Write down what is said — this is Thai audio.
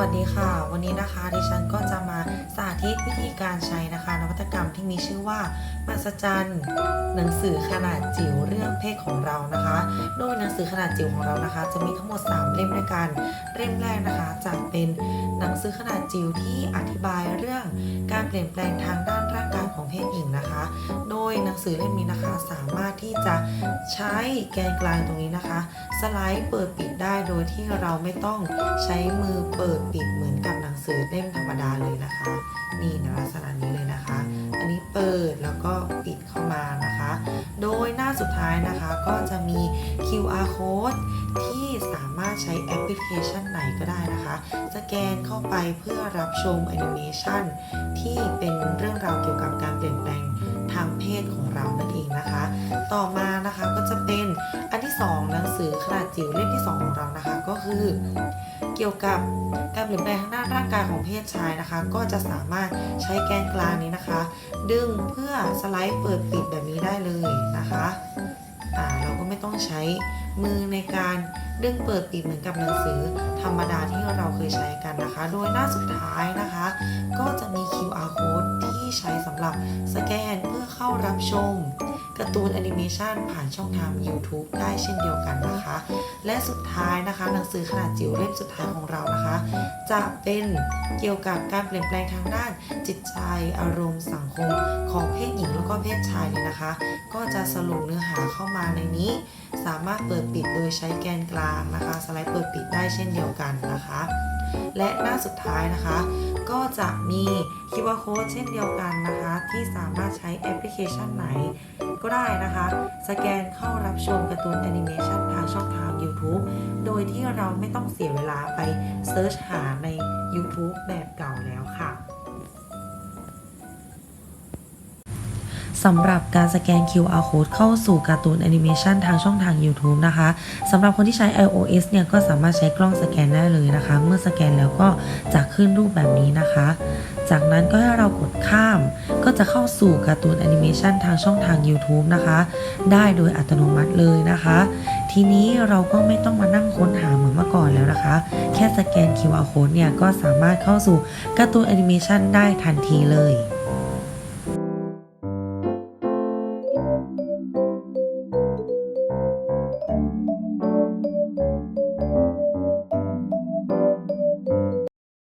วัสดีค่ะ วันนี้นะคะดิฉันก็จะมาสาธิตวิธีการใช้นะคะ นวัตกรรมที่มีชื่อว่ามหัศจรรย์หนังสือขนาดจิ๋วเรื่องเพศของเรานะคะ โดยหนังสือขนาดจิ๋วของเรานะคะ จะมีทั้งหมด 3 เล่มด้วยกันเล่มแรกนะคะจะเป็นหนังสือขนาดจิ๋วที่อธิบายเรื่องการเปลี่ยนแปลงทางด้านร่างกายของเพศหญิงนะคะ โดยหนังสือเล่มนี้นะคะสามารถที่จะใช้แกนกลางตรงนี้นะคะ สไลด์เปิดปิดได้โดยที่เราไม่ต้องใช้มือเปิดปิดเหมือนกับหนังสือเล่มธรรมดาเลยนะคะ นี่ในลักษณะนี้เลยนะคะ อันนี้เปิดแล้วก็ปิดเข้ามานะคะ โดยหน้าสุดท้ายนะคะก็จะมี QR code ที่สามารถใช้แอปพลิเคชันไหนก็ได้นะคะ สแกนเข้าไปเพื่อรับชมแอนิเมชันที่เป็นเรื่องราวเกี่ยวกับการเปลี่ยนแปลงทางเพศของเรานั่นเองนะคะ ต่อมานะคะก็จะเป็นอันที่ 2 หนังสือขนาดจิ๋วเล่มที่ 2 ของเรานะคะก็คือ เกี่ยวกับการเปลี่ยนแปลงทางด้านร่างกายของเพศชายนะคะ ก็จะสามารถใช้แกนกลางนี้นะคะ ดึงเพื่อสไลด์เปิดปิดแบบนี้ได้เลยนะคะอ่าเราก็ไม่ต้องใช้มือในการดึงเปิดปิดเหมือนกับหนังสือธรรมดาที่เราเคยใช้กันนะคะ โดยหน้าสุดท้ายนะคะ ก็จะมี QR code ที่ใช้สำหรับสแกนเพื่อเข้ารับชม การ์ตูนแอนิเมชันผ่านช่องทาง YouTube ได้เช่นเดียวกันนะคะ และสุดท้ายนะคะ หนังสือขนาดจิ๋วเล่มสุดท้ายของเรานะคะ จะเป็นเกี่ยวกับการเปลี่ยนแปลงทางด้านจิตใจอารมณ์สังคมของเพศหญิงแล้วก็เพศชายเลยนะคะ ก็จะสรุปเนื้อหาเข้ามาในนี้ สามารถเปิดปิดโดยใช้แกนกลางนะคะ สไลด์เปิดปิดได้เช่นเดียวกันนะคะ และหน้าสุดท้ายนะคะ ก็จะมี QR code เช่นเดียวกันนะคะ ที่สามารถใช้แอปพลิเคชันไหน ก็ได้นะคะ สแกนเข้ารับชมการ์ตูนแอนิเมชันทางช่องทาง YouTube โดยที่เราไม่ต้องเสียเวลาไปเซิร์ชหาใน YouTube แบบเก่าแล้วค่ะสำหรับการสแกน QR code เข้าสู่การ์ตูนแอนิเมชันทางช่องทาง YouTube นะคะสำหรับคนที่ใช้ iOS เนี่ยก็สามารถใช้กล้องสแกนได้เลยนะคะ เมื่อสแกนแล้วก็จะขึ้นรูปแบบนี้นะคะ จากนั้นก็ให้เรากดข้าม ก็จะเข้าสู่การ์ตูนแอนิเมชันทางช่องทาง YouTube นะคะ ได้โดยอัตโนมัติเลยนะคะ ทีนี้เราก็ไม่ต้องมานั่งค้นหาเหมือนเมื่อก่อนแล้วนะคะ แค่สแกน QR code เนี่ย ก็สามารถเข้าสู่การ์ตูนแอนิเมชันได้ทันทีเลย